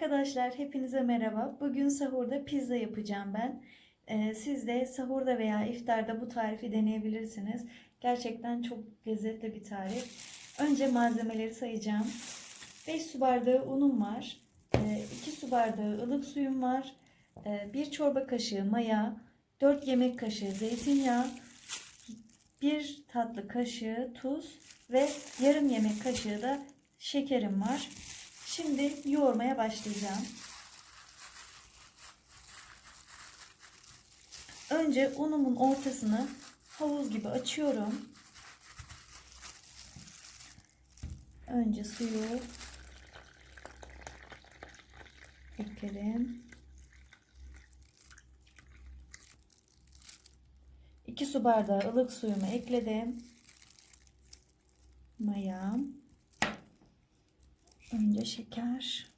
Arkadaşlar hepinize merhaba. Bugün sahurda pizza yapacağım ben. Ee, siz de sahurda veya iftarda bu tarifi deneyebilirsiniz. Gerçekten çok lezzetli bir tarif. Önce malzemeleri sayacağım. 5 su bardağı unum var. 2 su bardağı ılık suyum var. 1 çorba kaşığı maya. 4 yemek kaşığı zeytinyağı. 1 tatlı kaşığı tuz ve yarım yemek kaşığı da şekerim var. Şimdi yoğurmaya başlayacağım. Önce unumun ortasını havuz gibi açıyorum. Önce suyu ekledim. 2 su bardağı ılık suyumu ekledim. Mayam. Önce şeker.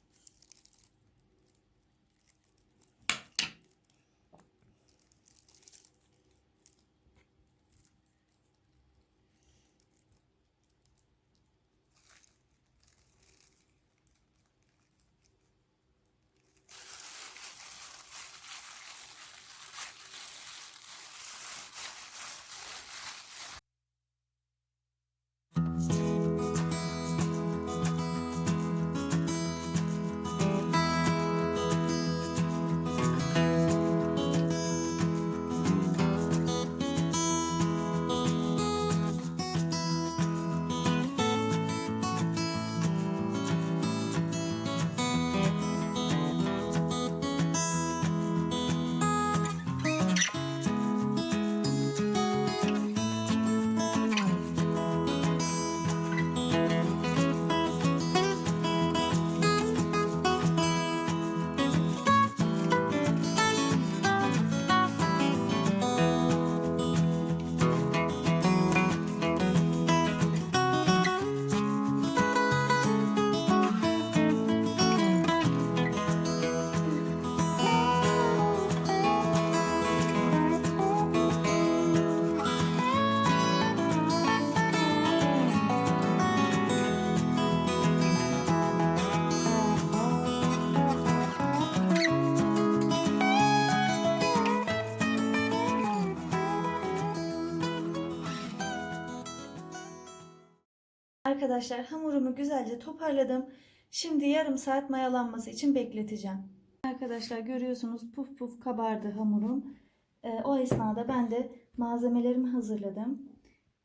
Arkadaşlar hamurumu güzelce toparladım. Şimdi yarım saat mayalanması için bekleteceğim. Arkadaşlar görüyorsunuz puf puf kabardı hamurum. Ee, o esnada ben de malzemelerimi hazırladım.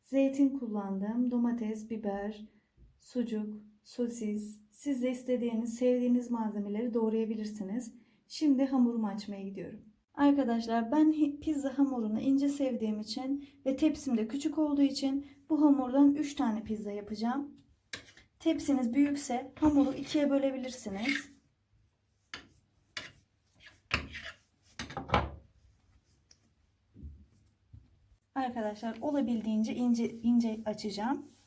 Zeytin kullandım, domates, biber, sucuk, sosis. Siz de istediğiniz, sevdiğiniz malzemeleri doğrayabilirsiniz. Şimdi hamurumu açmaya gidiyorum. Arkadaşlar ben pizza hamurunu ince sevdiğim için ve tepsim de küçük olduğu için bu hamurdan 3 tane pizza yapacağım. Tepsiniz büyükse hamuru ikiye bölebilirsiniz. Arkadaşlar olabildiğince ince ince açacağım.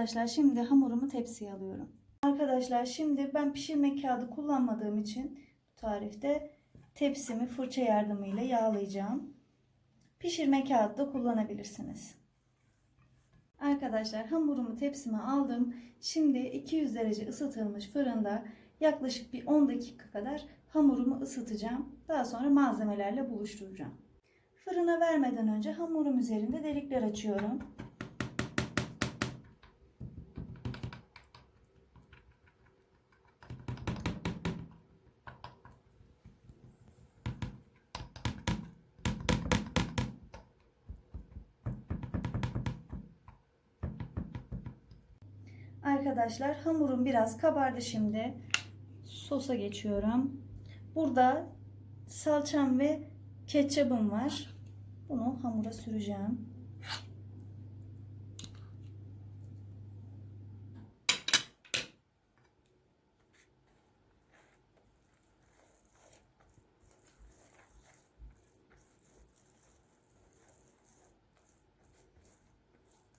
Arkadaşlar şimdi hamurumu tepsiye alıyorum. Arkadaşlar şimdi ben pişirme kağıdı kullanmadığım için bu tarifte tepsimi fırça yardımıyla yağlayacağım. Pişirme kağıdı da kullanabilirsiniz. Arkadaşlar hamurumu tepsime aldım. Şimdi 200 derece ısıtılmış fırında yaklaşık bir 10 dakika kadar hamurumu ısıtacağım. Daha sonra malzemelerle buluşturacağım. Fırına vermeden önce hamurum üzerinde delikler açıyorum. Arkadaşlar hamurum biraz kabardı şimdi. Sosa geçiyorum. Burada salçam ve ketçabım var. Bunu hamura süreceğim.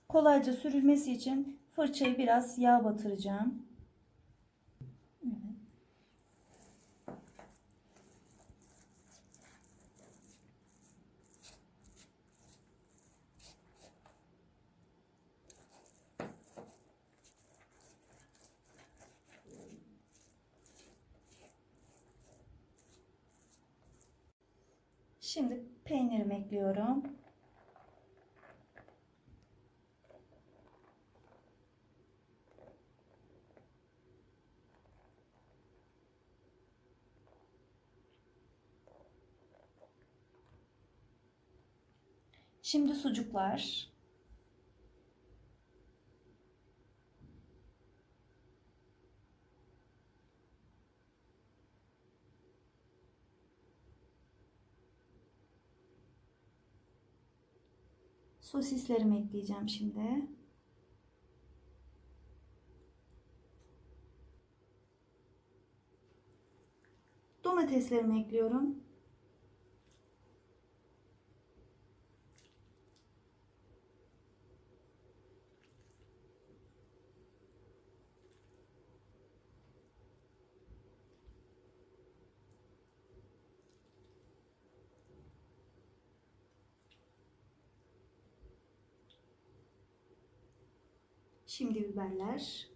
Kolayca sürülmesi için fırçayı biraz yağ batıracağım. Şimdi peynirimi ekliyorum. Şimdi sucuklar. Sosislerimi ekleyeceğim şimdi. Domateslerimi ekliyorum. Şimdi biberler.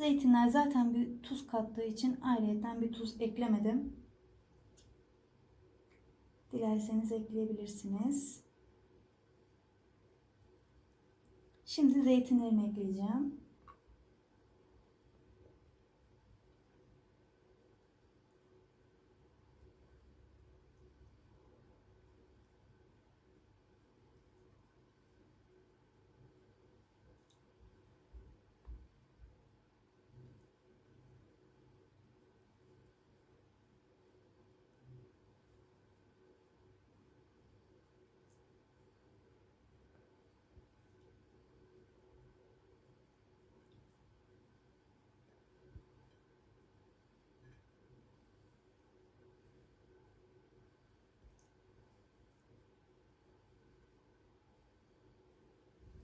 Zeytinler zaten bir tuz kattığı için ayrıyeten bir tuz eklemedim. Dilerseniz ekleyebilirsiniz. Şimdi zeytinlerimi ekleyeceğim.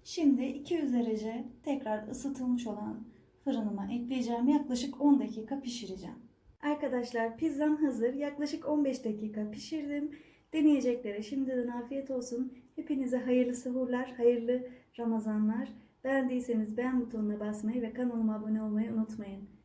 Şimdi 200 derece tekrar ısıtılmış olan fırınıma ekleyeceğim. Yaklaşık 10 dakika pişireceğim. Arkadaşlar pizzam hazır. Yaklaşık 15 dakika pişirdim. Deneyeceklere şimdiden afiyet olsun. Hepinize hayırlı sahurlar, hayırlı Ramazanlar. Beğendiyseniz beğen butonuna basmayı ve kanalıma abone olmayı unutmayın.